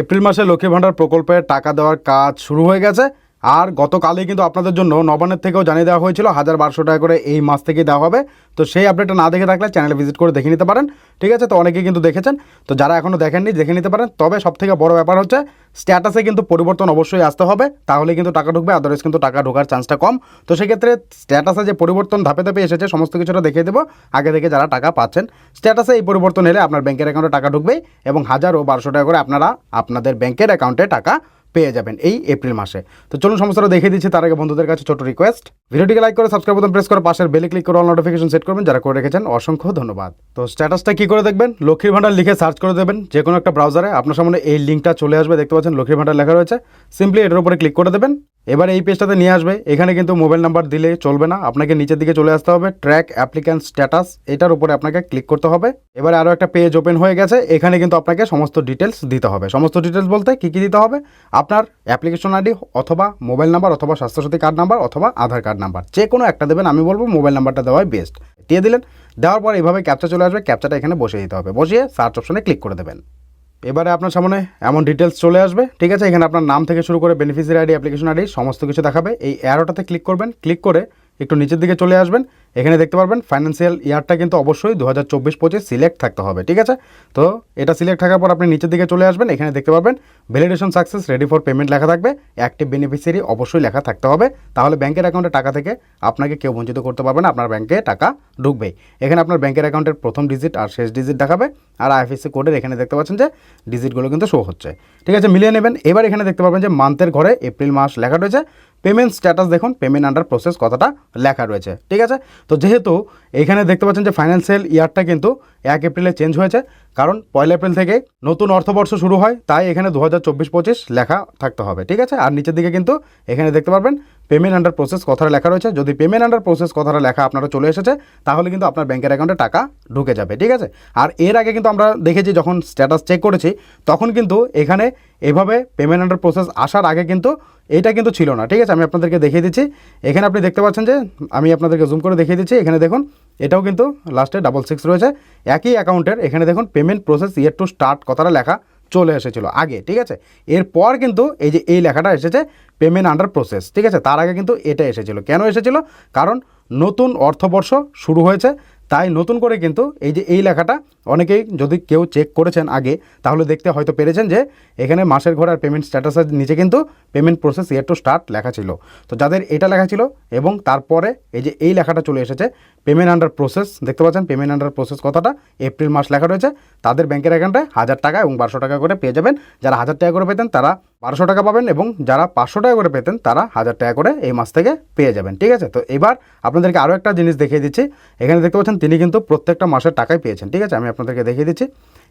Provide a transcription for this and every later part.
April মাসে লক্ষ্মী ভাণ্ডার প্রকল্পে টাকা দেওয়ার কাজ শুরু হয়ে গেছে। আর গতকালই কিন্তু আপনাদের জন্য নবান্নের থেকেও জানিয়ে দেওয়া হয়েছিল, হাজার বারোশো টাকা করে এই মাস থেকে দেওয়া হবে। তো সেই আপডেটটা না দেখে থাকলে চ্যানেলে ভিজিট করে দেখে নিতে পারেন। ঠিক আছে, তো অনেকেই কিন্তু দেখেছেন। তো যারা এখনও দেখেননি, দেখে নিতে পারেন। তবে সবথেকে বড় ব্যাপার হচ্ছে স্ট্যাটাসে কিন্তু পরিবর্তন অবশ্যই আসতে হবে, তাহলে কিন্তু টাকা ঢুকবে আদারওয়াইজ কিন্তু টাকা ঢোকার চান্সটা কম। তো সেক্ষেত্রে স্ট্যাটাসে যে পরিবর্তন ধাপে ধাপে এসেছে, সমস্ত কিছুটা দেখিয়ে দেবো। আগে থেকে যারা টাকা পাচ্ছেন, স্ট্যাটাসে এই পরিবর্তন এলে আপনার ব্যাংকের অ্যাকাউন্টে টাকা ঢুকবে এবং হাজার ও বারোশো টাকা করে আপনারা আপনাদের ব্যাংকের অ্যাকাউন্টে টাকা পেয়ে যাবেন এই এপ্রিল মাসে। তো চলুন সমস্যাটা দেখে দিচ্ছি, তার আগে বন্ধুদের কাছে ছোট রিকোয়েস্ট ভিডিওটিকে লাইক করে সাবস্ক্রাইব বোতাম প্রেস করে, পাশের বেলে ক্লিক করে অল নোটিফিকেশন সেট করবেন, যারা করে রেখেছেন অসংখ্য ধন্যবাদ। তো স্ট্যাটাসটা কি করে দেখবেন? লক্ষ্মীর ভাণ্ডার লিখে সার্চ করে দেবেন যে কোনো একটা ব্রাউজারে আপনার সামনে এই লিঙ্কটা চলে আসবে, দেখতে পাচ্ছেন লক্ষ্মীর ভান্ডার লেখা রয়েছে। সিম্পলি এটার উপরে ক্লিক করে দেবেন। এবার এই পেজটাতে নিয়ে আসবে। এখানে কিন্তু মোবাইল নাম্বার দিলে চলবে না। আপনাকে নিচের দিকে চলে আসতে হবে ট্র্যাক অ্যাপ্লিক্যান্ট স্ট্যাটাস এটার উপরে আপনাকে ক্লিক করতে হবে। এবার আরও একটা পেজ ওপেন হয়ে গেছে। এখানে কিন্তু আপনাকে সমস্ত ডিটেলস দিতে হবে। সমস্ত ডিটেলস বলতে কী কী দিতে হবে? আপনার অ্যাপ্লিকেশন আইডি অথবা মোবাইল নাম্বার অথবা স্বাস্থ্যসাথী কার্ড নাম্বার অথবা আধার কার্ড নাম্বার। যে কোনো একটা দেবেন, আমি বলব মোবাইল নাম্বারটা দেওয়াই বেস্ট দিয়ে দিলেন। দেওয়ার পর এইভাবে ক্যাপচা চলে আসবে। ক্যাপচাটা এখানে বসিয়ে দিতে হবে। বসিয়ে সার্চ অপশনে ক্লিক করে দেবেন। এবারে আপনার সামনে এমন ডিটেলস চলে আসবে, ঠিক আছে? এখানে আপনার নাম থেকে শুরু করে বেনিফিসিয়ারি আইডি অ্যাপ্লিকেশন আইডি সমস্ত কিছু দেখাবে। এই অ্যারোটাতে ক্লিক করবেন। ক্লিক করে একটু নিচের দিকে চলে আসবেন। এখানে দেখতে পারবেন ফাইন্যান্সিয়াল ইয়ারটা কিন্তু অবশ্যই দু হাজার চব্বিশ পঁচিশ সিলেক্ট থাকতে হবে, ঠিক আছে? তো এটা সিলেক্ট থাকার পর আপনি নিচের দিকে চলে আসবেন, এখানে দেখতে পারবেন validation success ready for payment লেখা থাকবে অ্যাক্টিভ বেনিফিসিয়ারি অবশ্যই লেখা থাকতে হবে, তাহলে ব্যাংকের অ্যাকাউন্টে টাকা থেকে আপনাকে কেউ বঞ্চিত করতে পারবে না, আপনার ব্যাংকে টাকা ঢুকবেই। এখানে আপনার ব্যাংকের অ্যাকাউন্টের প্রথম ডিজিট আর শেষ ডিজিট দেখাবে, আর আইএফএসসি কোডের এখানে দেখতে পাচ্ছেন যে ডিজিটগুলো কিন্তু শো হচ্ছে, ঠিক আছে? মিলিয়ে নেবেন, এবার এখানে দেখতে পারবেন যে মান্থের ঘরে এপ্রিল মাস লেখা রয়েছে পেমেন্ট স্ট্যাটাস দেখুন পেমেন্ট আন্ডার প্রসেস কথাটা লেখা রয়েছে, ঠিক আছে? তো যেহেতু এখানে দেখতে পাচ্ছেন যে ফাইন্যান্সিয়াল ইয়ারটা কিন্তু এক এপ্রিলে চেঞ্জ হয়েছে, কারণ পয়লা এপ্রিল থেকে নতুন অর্থবর্ষ শুরু হয়, তাই এখানে দু হাজার চব্বিশ পঁচিশ লেখা থাকতে হবে, ঠিক আছে? আর নিচের দিকে কিন্তু এখানে দেখতে পারবেন পেমেন্ট আন্ডার প্রসেস কথাটা লেখা রয়েছে। যদি পেমেন্ট আন্ডার প্রসেস কথাটা লেখা আপনারা চলে এসেছে, তাহলে কিন্তু আপনার ব্যাংকের অ্যাকাউন্টে টাকা ঢুকে যাবে, ঠিক আছে? আর এর আগে কিন্তু আমরা দেখেছি, যখন স্ট্যাটাস চেক করেছি, তখন কিন্তু এখানে এভাবে পেমেন্ট আন্ডার প্রসেস আসার আগে কিন্তু এটা কিন্তু ছিল না, ঠিক আছে? আমি আপনাদেরকে দেখিয়ে দিচ্ছি। এখানে আপনি দেখতে পাচ্ছেন যে, আমি আপনাদেরকে জুম করে দেখিয়ে দিচ্ছি। এখানে দেখুন, এটাও কিন্তু লাস্টে ডাবল সিক্স রয়েছে। একই অ্যাকাউন্টের এখানে দেখুন payment process yet to start কথাটা লেখা চলে এসেছিল আগে, ঠিক আছে? এরপর কিন্তু এই যে এই লেখাটা এসেছে পেমেন্ট আন্ডার প্রসেস ঠিক আছে? তার আগে কিন্তু এটা এসেছিল। কেন এসেছিল? কারণ নতুন অর্থবর্ষ শুরু হয়েছে তাই নতুন করে কিন্তু এই যে এই লেখাটা অনেকেই যদি কেউ চেক করেছেন আগে, তাহলে দেখতে হয়তো পেরেছেন যে এখানে মাসের ঘর আর পেমেন্ট স্ট্যাটাসের নিচে কিন্তু payment process yet to start লেখা ছিল। তো যাদের এটা লেখা ছিল এবং তারপরে এই যে এই লেখাটা চলে এসেছে পেমেন্ট আন্ডার প্রসেস দেখতে পাচ্ছেন পেমেন্ট আন্ডার প্রসেস কথাটা এপ্রিল মাস লেখা রয়েছে। তাদের ব্যাংকের অ্যাকাউন্টে হাজার টাকা এবং বারোশো টাকা করে পেয়ে যাবেন। যারা হাজার টাকা করে পেতেন, তারা বারোশো টাকা পাবেন এবং যারা পাঁচশো টাকা করে পেতেন, তারা হাজার টাকা করে এই মাস থেকে পেয়ে যাবেন, ঠিক আছে? তো এবার আপনাদেরকে আরও একটা জিনিস দেখিয়ে দিচ্ছি। এখানে দেখতে পাচ্ছেন, তিনি কিন্তু প্রত্যেকটা মাসের টাকাই পেয়েছেন, ঠিক আছে? আমি আপনাদেরকে দেখিয়ে দিচ্ছি।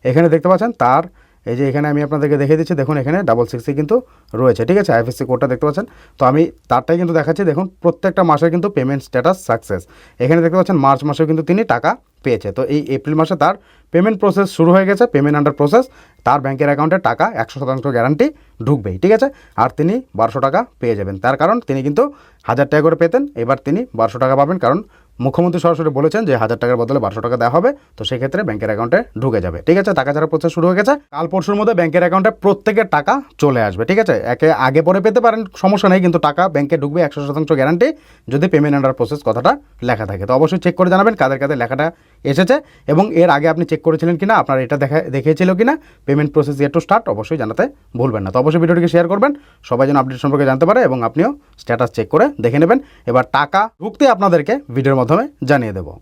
এখানে দেখতে পাচ্ছেন, তার এই যে এখানে আমি আপনাদেরকে দেখিয়ে দিচ্ছি, দেখুন এখানে ডাবল সিক্সি কিন্তু রয়েছে, ঠিক আছে? আইএফএসসি কোডটা দেখতে পাচ্ছেন? তো আমি তারটাই কিন্তু দেখাচ্ছি, দেখুন, প্রত্যেকটা মাসে কিন্তু পেমেন্ট স্ট্যাটাস সাকসেস এখানে দেখতে পাচ্ছেন, মার্চ মাসেও কিন্তু তিনি টাকা পেয়েছে। তো এই এপ্রিল মাসে তার পেমেন্ট প্রসেস শুরু হয়ে গেছে পেমেন্ট আন্ডার প্রসেস তার ব্যাংকের অ্যাকাউন্টে টাকা একশো শতাংশ গ্যারান্টি ঢুকবেই, ঠিক আছে? আর তিনি বারোশো টাকা পেয়ে যাবেন। তার কারণ তিনি কিন্তু হাজার টাকা করে পেতেন, এবার তিনি বারোশো টাকা পাবেন, কারণ মুখ্যমন্ত্রী সরাসরি বলেছেন যে হাজার টাকার বদলে বারোশো টাকা দেওয়া হবে, তো সেক্ষেত্রে ব্যাংকের অ্যাকাউন্টে ঢুকে যাবে। ঠিক আছে, টাকা ছাড়া প্রসেস শুরু হয়ে গেছে। কাল পরশুর মধ্যে ব্যাংকের অ্যাকাউন্টে প্রত্যেকের টাকা চলে আসবে, ঠিক আছে? একে আগে পরে পেতে পারেন, সমস্যা নেই, কিন্তু টাকা ব্যাংকে ঢুকবে, একশো শতাংশ গ্যারান্টি যদি পেমেন্ট অর্ডার প্রসেস কথাটা লেখা থাকে। তো অবশ্যই চেক করে জানাবেন, কাদের কাদের লেখাটা এসেছে এবং এর আগে আপনি চেক করেছিলেন কিনা, আপনার এটা দেখা, দেখিয়েছিল কিনা payment process yet to start অবশ্যই জানাতে ভুলবেন না। তো অবশ্যই ভিডিওটিকে শেয়ার করবেন, সবাই যেন আপডেট সম্পর্কে জানতে পারে এবং আপনিও স্ট্যাটাস চেক করে দেখে নেবেন। এবার টাকা ঢুকতে আপনাদেরকে ভিডিওর মাধ্যমে জানিয়ে দেবো।